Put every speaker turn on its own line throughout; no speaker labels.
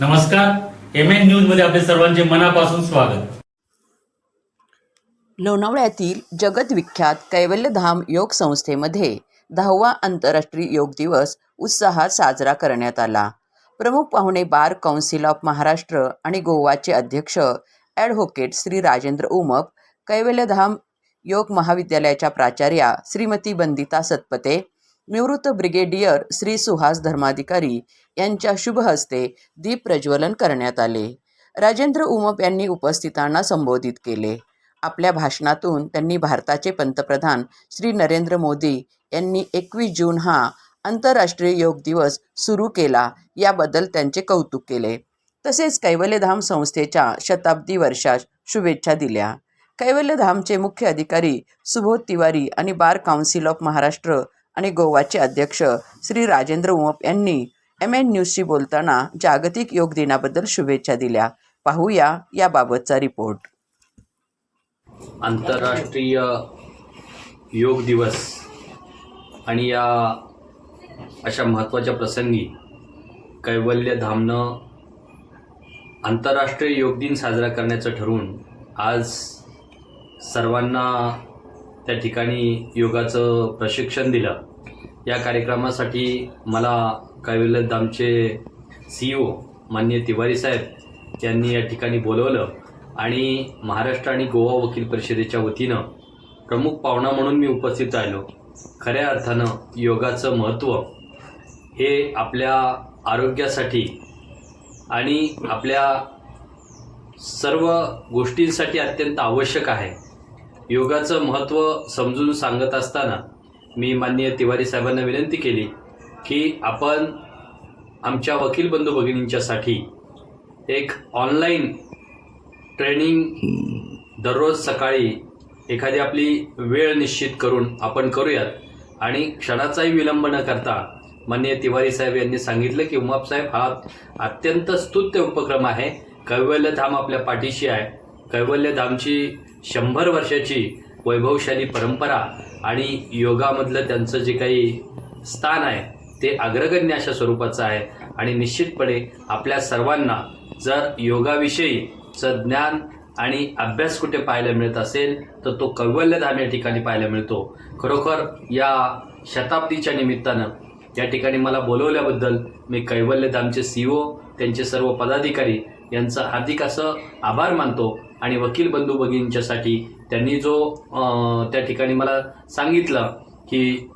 नमस्कार. M N न्यूजमध्ये आपले सर्वांचे मनापासून स्वागत.
लोणावळ्यातील जगतविख्यात कैवल्यधाम योग संस्थेमध्ये दहावा आंतरराष्ट्रीय योग दिवस उत्साहात साजरा करण्यात आला. प्रमुख पाहुणे बार कौन्सिल ऑफ महाराष्ट्र आणि गोवाचे अध्यक्ष ॲडव्होकेट श्री राजेंद्र उमप कैवल्यधाम योग महाविद्यालयाच्या प्राचार्या श्रीमती बंदिता सतपते निवृत्त ब्रिगेडियर श्री सुहास धर्माधिकारी यांच्या शुभ हस्ते दीप प्रज्वलन करण्यात आले. राजेंद्र उमप यांनी उपस्थितांना संबोधित केले. आपल्या भाषणातून त्यांनी भारताचे पंतप्रधान श्री नरेंद्र मोदी यांनी एकवीस जून हा आंतरराष्ट्रीय योग दिवस सुरू केला याबद्दल त्यांचे कौतुक केले. तसेच कैवल्यधाम संस्थेच्या शताब्दी वर्षात शुभेच्छा दिल्या. कैवल्यधामचे मुख्य अधिकारी सुबोध तिवारी आणि बार काउन्सिल ऑफ महाराष्ट्र आणि गोवाचे अध्यक्ष श्री राजेंद्र उमप यांनी एम एन न्यूजशी बोलताना जागतिक योग दिनाबद्दल शुभेच्छा दिल्या. पाहूया याबाबतचा रिपोर्ट.
आंतरराष्ट्रीय योग दिवस आणि या अशा महत्त्वाच्या प्रसंगी कैवल्य धामनं आंतरराष्ट्रीय योग दिन साजरा करण्याचं ठरवून आज सर्वांना त्या ठिकाणी योगाचं प्रशिक्षण दिलं. या कार्यक्रमासाठी मला कैवल्य दामचे सी ओ मान्य तिवारी साहेब यांनी या ठिकाणी बोलवलं आणि महाराष्ट्र आणि गोवा वकील परिषदेच्या वतीनं प्रमुख पाहुणा म्हणून मी उपस्थित राहिलो. खऱ्या अर्थानं योगाचं महत्त्व हे आपल्या आरोग्यासाठी आणि आपल्या सर्व गोष्टींसाठी अत्यंत आवश्यक आहे. योगाचं महत्त्व समजून सांगत असताना मी माननीय तिवारी साहेबांना विनंती केली की आपण आमच्या वकील बंधू भगिनींच्यासाठी एक ऑनलाईन ट्रेनिंग दररोज सकाळी एखादी आपली वेळ निश्चित करून आपण करूयात. आणि क्षणाचाही विलंब न करता माननीय तिवारी साहेब यांनी सांगितलं की उमापसाहेब हा अत्यंत स्तुत्य उपक्रम आहे. कैवल्यधाम आपल्या पाठीशी आहे. कैवल्यधामची शंभर वर्षाची वैभवशाली परंपरा आणि योगामधलं त्यांचं जे काही स्थान आहे ते अग्रगण्य अशा स्वरूपाचं आहे. आणि निश्चितपणे आपल्या सर्वांना जर योगाविषयीचं ज्ञान आणि अभ्यास कुठे पाहायला मिळत असेल तर तो कैवल्यधाम या ठिकाणी पाहायला मिळतो. खरोखर या शताब्दीच्या निमित्तानं या ठिकाणी मला बोलवल्याबद्दल मी कैवल्यधामचे सी ओ त्यांचे सर्व पदाधिकारी यांचं हार्दिक असं आभार मानतो आणि वकील बंधू भगिनींच्यासाठी त्यांनी जो त्या ठिकाणी मला सांगितलं की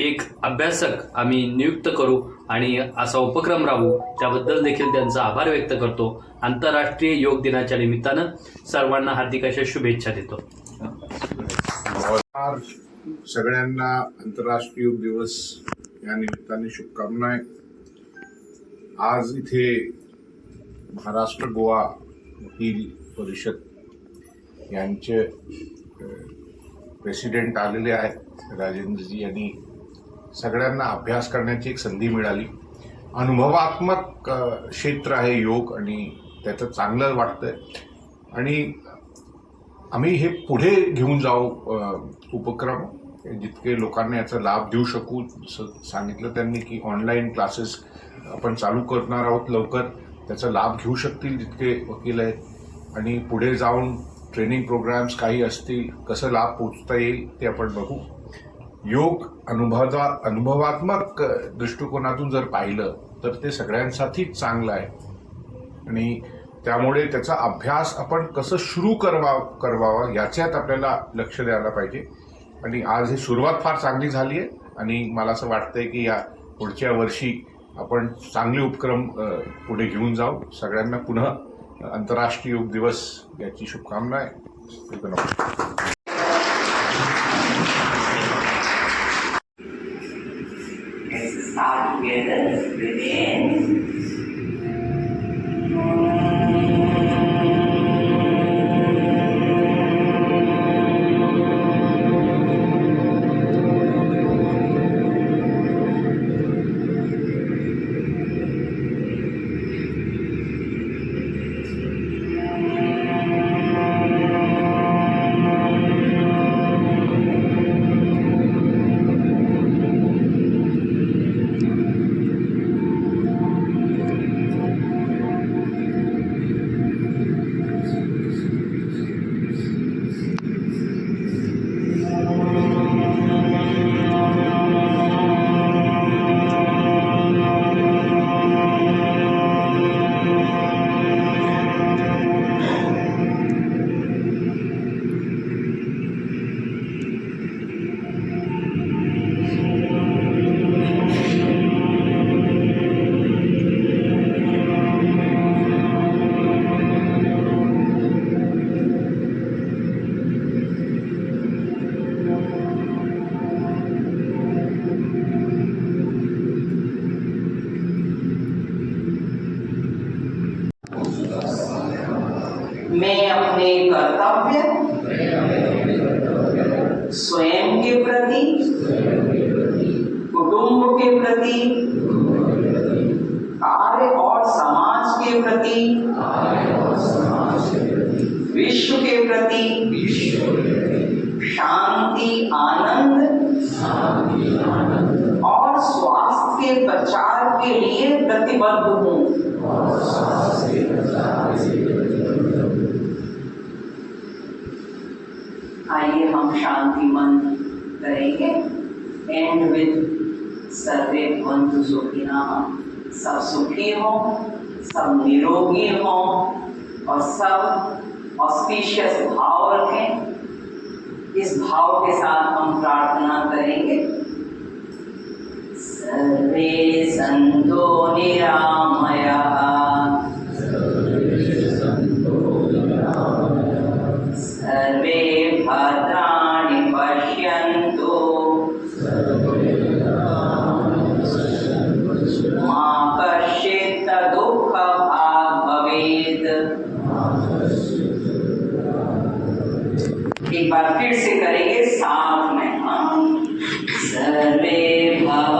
एक अभ्यासक आम्ही नियुक्त करू आणि असा उपक्रम राहू त्याबद्दल देखील त्यांचा आभार व्यक्त करतो. आंतरराष्ट्रीय योग दिनाच्या निमित्तानं सर्वांना हार्दिक अशा शुभेच्छा देतो.
सगळ्यांना आंतरराष्ट्रीय योग दिवस या निमित्ताने शुभकामना आहे आज इथे महाराष्ट्र गोवा वकील परिषद यांचे प्रेसिडेंट आलेले आहेत. राजेंद्रजी यांनी सगळ्यांना अभ्यास करण्याची एक संधी मिळाली. अनुभवात्मक क्षेत्र आहे योग आणि त्याचं चांगलं वाटतंय. आणि आम्ही हे पुढे घेऊन जाऊ उपक्रम. जितके लोकांना याचा लाभ देऊ शकू स- सांगितलं त्यांनी की ऑनलाईन क्लासेस आपण चालू करणार आहोत लवकर. त्याचा लाभ घेऊ शकतील जितके वकील आहेत. आणि पुढे जाऊन ट्रेनिंग प्रोग्राम्स काही असतील कसं लाभ पोचता येईल ते आपण बघू. योग अनुभवा अनुभवात्मक दृष्टिकोनातून जर पाहिलं तर ते सगळ्यांसाठीच चांगलं आहे. आणि त्यामुळे त्याचा अभ्यास आपण कसं सुरू करवा करवावा याच्यात आपल्याला लक्ष द्यायला पाहिजे. आणि आज ही सुरुवात फार चांगली झाली आहे. आणि मला असं वाटतंय की या पुढच्या वर्षी आपण चांगले उपक्रम पुढे घेऊन जाऊ. सगळ्यांना पुन्हा आंतरराष्ट्रीय योग दिवस याची शुभकामना आहे. नमस्कार.
Together. within मैं अपने कर्तव्य। स्वयं के प्रति। कुटुंब के प्रति। कार्य और समाज के प्रति। विश्व के प्रति। शांति, आनंद। और स्वास्थ्य के प्रचार के लिए प्रतिबद्ध हूँ। हम शांति मन करेंगे। एंड विद सर्वे बंधु सुखिना सब सुखी हो, सब निरोगी हो और सब ऑस्पिशियस भाव रखें। इस भाव के साथ हम प्रार्थना करेंगे। सर्वे संतो निरामयाः। एक बार फिर से करेंगे साथ में। हाँ। सर्वे भाव